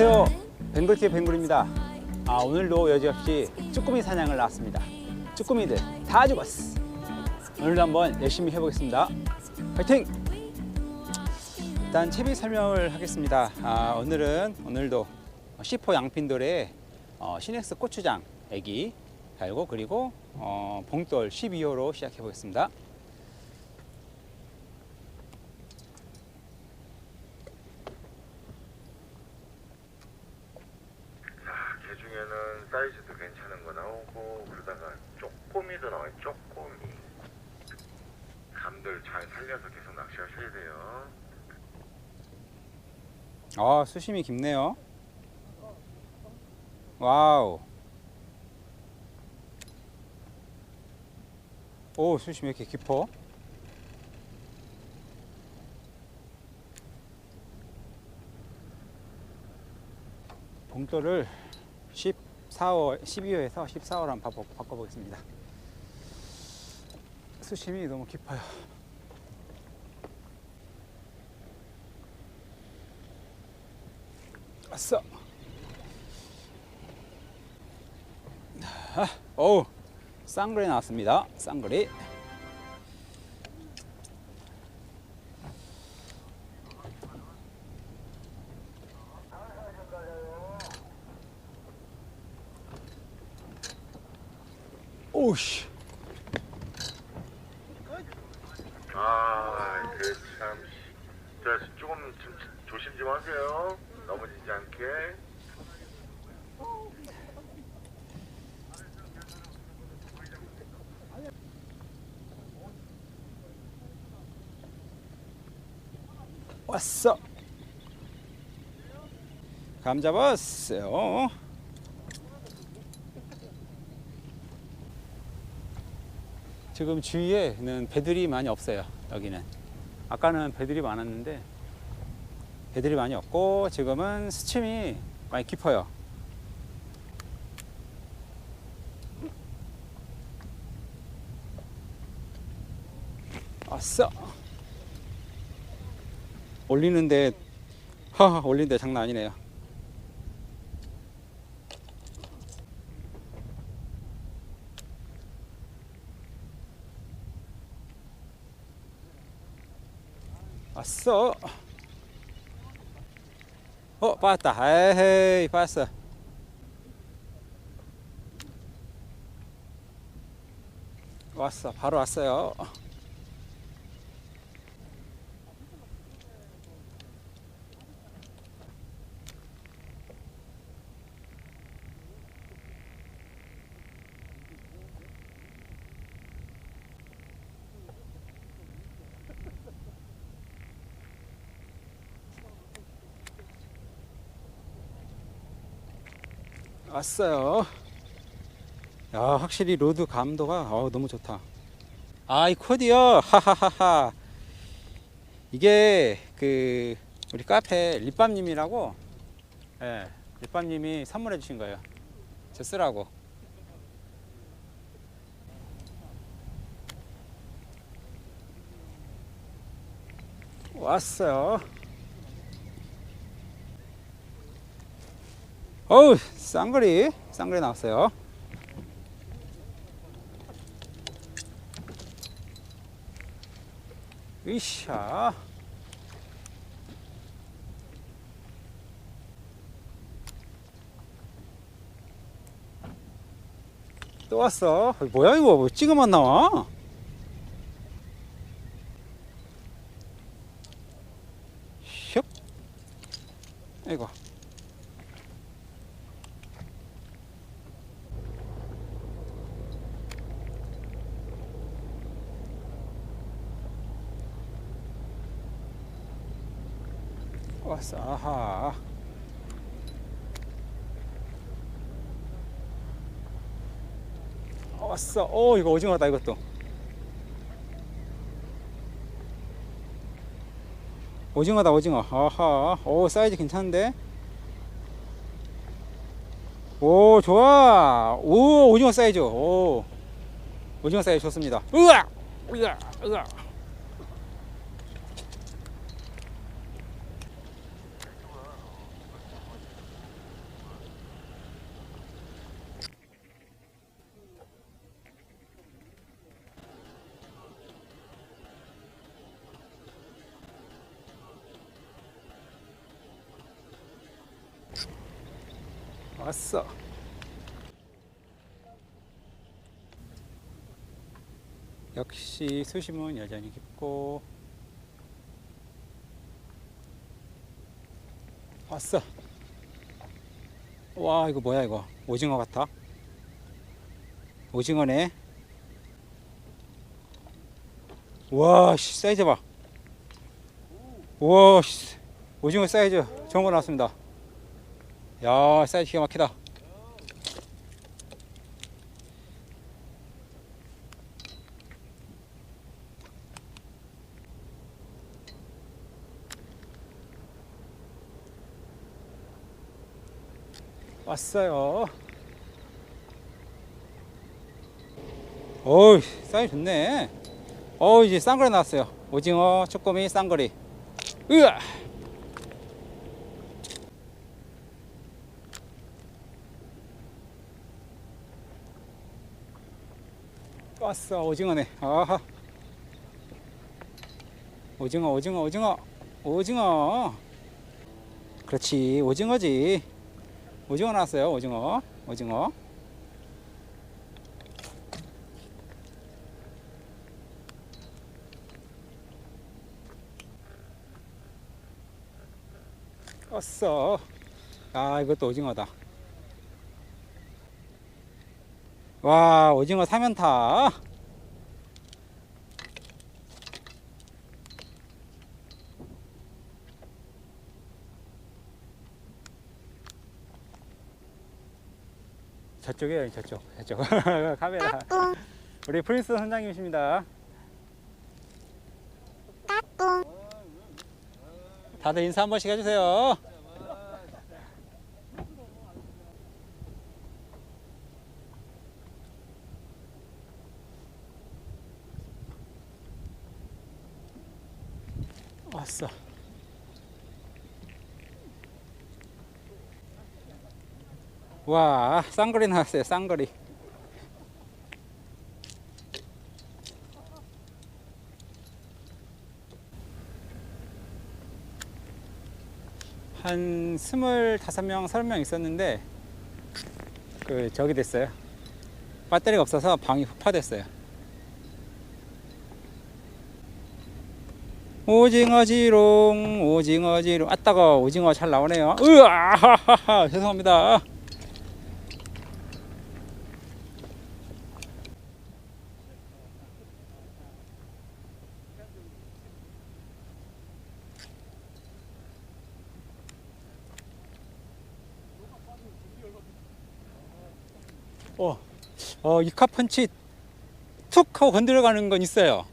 안녕하세요. 뱅글티의 뱅글입니다. 아, 오늘도 여지없이 쭈꾸미 사냥을 나왔습니다. 쭈꾸미들 다 죽었어. 오늘도 한번 열심히 해보겠습니다. 파이팅! 일단 채비 설명을 하겠습니다. 아, 오늘은 오늘도 C4 양핀돌에 어, 시넥스 고추장 애기 달고 그리고 어, 봉돌 12호로 시작해 보겠습니다. 자, 개 중에는 사이즈도 괜찮은 거 나오고 그러다가 쪼꼬미도 나와요. 쪼꼬미. 감들 잘 살려서 계속 낚시하셔야 돼요. 아, 수심이 깊네요. 와우. 오, 수심이 왜 이렇게 깊어? 봉돌을 14호, 12호에서 14호로 한번 바꿔, 바꿔보겠습니다. 수심이 너무 깊어요. 아싸. 아, 어우, 쌍그리 나왔습니다. 쌍그리. 오우씨. 아, 그 참. 자, 조금 좀 조심 좀 하세요. 않게. 왔어. 감 잡았어요. 지금 주위에는 배들이 많이 없어요. 여기는. 아까는 배들이 많았는데 배들이 많이 없고 지금은 스침이 많이 깊어요. 아싸. 올리는데 하하 올리는데 장난 아니네요. 왔어. 어, 빠졌다. 에헤이, 빠졌어. 왔어. 바로 왔어요. 왔어요. 야, 확실히 로드 감도가 어, 너무 좋다. 아, 이 코디요. 하하하하. 이게 그 우리 카페 립밤님이라고 예, 립밤님이 선물해 주신 거예요. 저 쓰라고. 왔어요. 어우, 쌍거리. 쌍거리 나왔어요. 으쌰. 또 왔어. 뭐야, 이거? 뭐 찍어만 나와? 슉. 아이고. 왔어. 아하. 왔어. 오, 이거 오징어다, 이것도. 오징어다, 오징어. 아하. 오, 사이즈 괜찮은데? 오, 좋아. 오, 오징어 사이즈. 오. 오징어 사이즈 좋습니다. 으악! 으악! 으악! 왔어. 역시 수심은 여전히 깊고 왔어. 와 이거 뭐야 이거 오징어 같아. 오징어네. 와 씨, 사이즈 봐. 와 씨, 오징어 사이즈 좋은 거 나왔습니다. 야 사이즈 기가 막히다. 왔어요. 어이, 사이즈 좋네. 어, 이제 쌍거리 나왔어요. 오징어, 쭈꾸미, 쌍거리. 으아! 왔어, 오징어네. 아하. 오징어, 오징어, 오징어. 오징어. 그렇지, 오징어지. 오징어 나왔어요, 오징어. 오징어. 왔어. 아, 이것도 오징어다. 와, 오징어 사면타. 저쪽이에요, 저쪽. 저쪽. 카메라. 우리 프린스 선장님이십니다. 다들 인사 한 번씩 해주세요. 왔어. 와, 쌍거리 나왔어요, 쌍거리. 한 스물다섯 명, 서른 명 있었는데 그 저기 됐어요. 배터리가 없어서 방이 흑파됐어요. 오징어지롱, 오징어지롱. 아따가 오징어 잘 나오네요. 으아, 죄송합니다. 어, 어, 이 카펀치 툭 하고 건드려가는 건 있어요.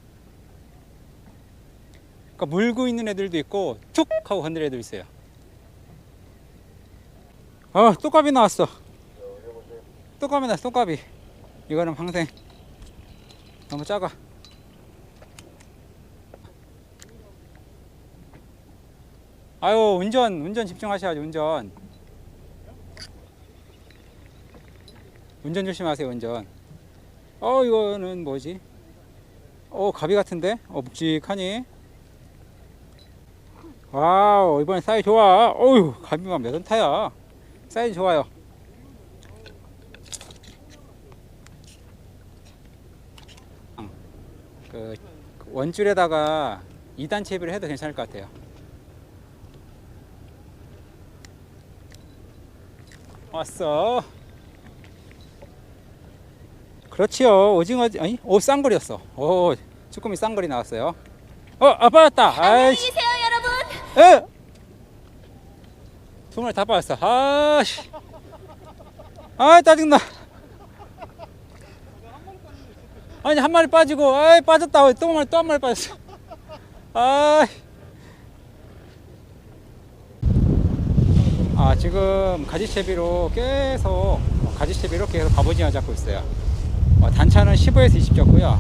그러니까 물고 있는 애들도 있고 툭 하고 건드려 애들 있어요. 어, 뚜까비 나왔어. 뚜까비 나왔어, 뚜까비. 이거는 방생. 너무 작아. 아유, 운전, 운전 집중하셔야지, 운전. 운전 조심하세요, 운전. 어, 이거는 뭐지? 어, 가비 같은데? 어, 묵직하니? 와우, 이번엔 사이즈 좋아. 어휴, 가비만 몇원 타야. 사이즈 좋아요. 그, 원줄에다가 2단 채비를 해도 괜찮을 것 같아요. 왔어. 그렇지요. 오징어 아니, 오 쌍거리였어. 오, 쭈꾸미 쌍거리 나왔어요. 어, 아 빠졌다. 아이씨. 에! 손을 다 빠졌어. 아씨. 아 짜증나. 아니 한 마리 빠지고, 아이 빠졌다. 또 한 마리 또 한 마리 빠졌어. 아. 아 지금 가지채비로 계속 가지채비로 계속 갑오징어 잡고 있어요. 어, 단차는 15에서 20 졌고요.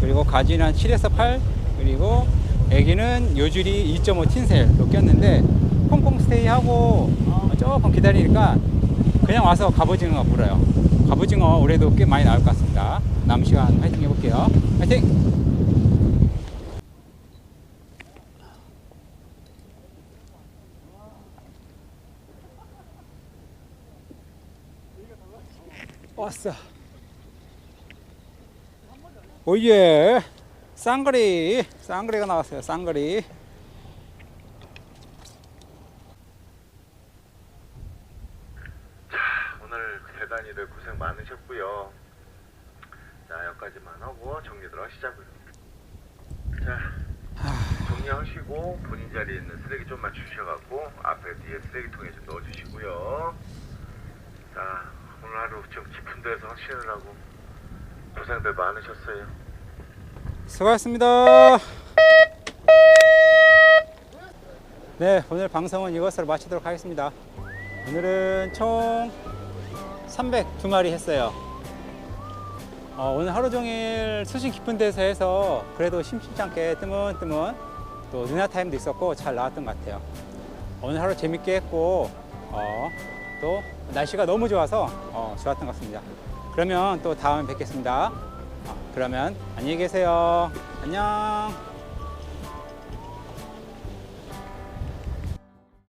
그리고 가지는 한 7에서 8 그리고 애기는 요줄이 2.5 틴셀로 꼈는데 콩콩 스테이하고 어, 조금 기다리니까 그냥 와서 갑오징어 물어요. 갑오징어 올해도 꽤 많이 나올 것 같습니다. 남은 시간 화이팅 해볼게요. 화이팅! 왔어. 오예. 쌍거리. 쌍거리가 나왔어요. 쌍거리. 오늘 대단히들 고생 많으셨고요. 자, 여기까지만 하고 정리들 하시자고요. 자, 정리하시고 본인 자리에 있는 쓰레기 좀만 주셔갖고 앞에 뒤에 쓰레기통에 좀 넣어주시고요. 자, 오늘 하루 좀 깊은 데서 쉬느라고 고생들 많으셨어요. 수고하셨습니다. 네, 오늘 방송은 이것으로 마치도록 하겠습니다. 오늘은 총 302마리 했어요. 어, 오늘 하루 종일 수심 깊은 데서 해서 그래도 심심치 않게 뜨문뜨문 또 누나 타임도 있었고 잘 나왔던 것 같아요. 오늘 하루 재밌게 했고 어, 또 날씨가 너무 좋아서 어, 좋았던 것 같습니다. 그러면 또 다음에 뵙겠습니다. 어, 그러면 안녕히 계세요. 안녕.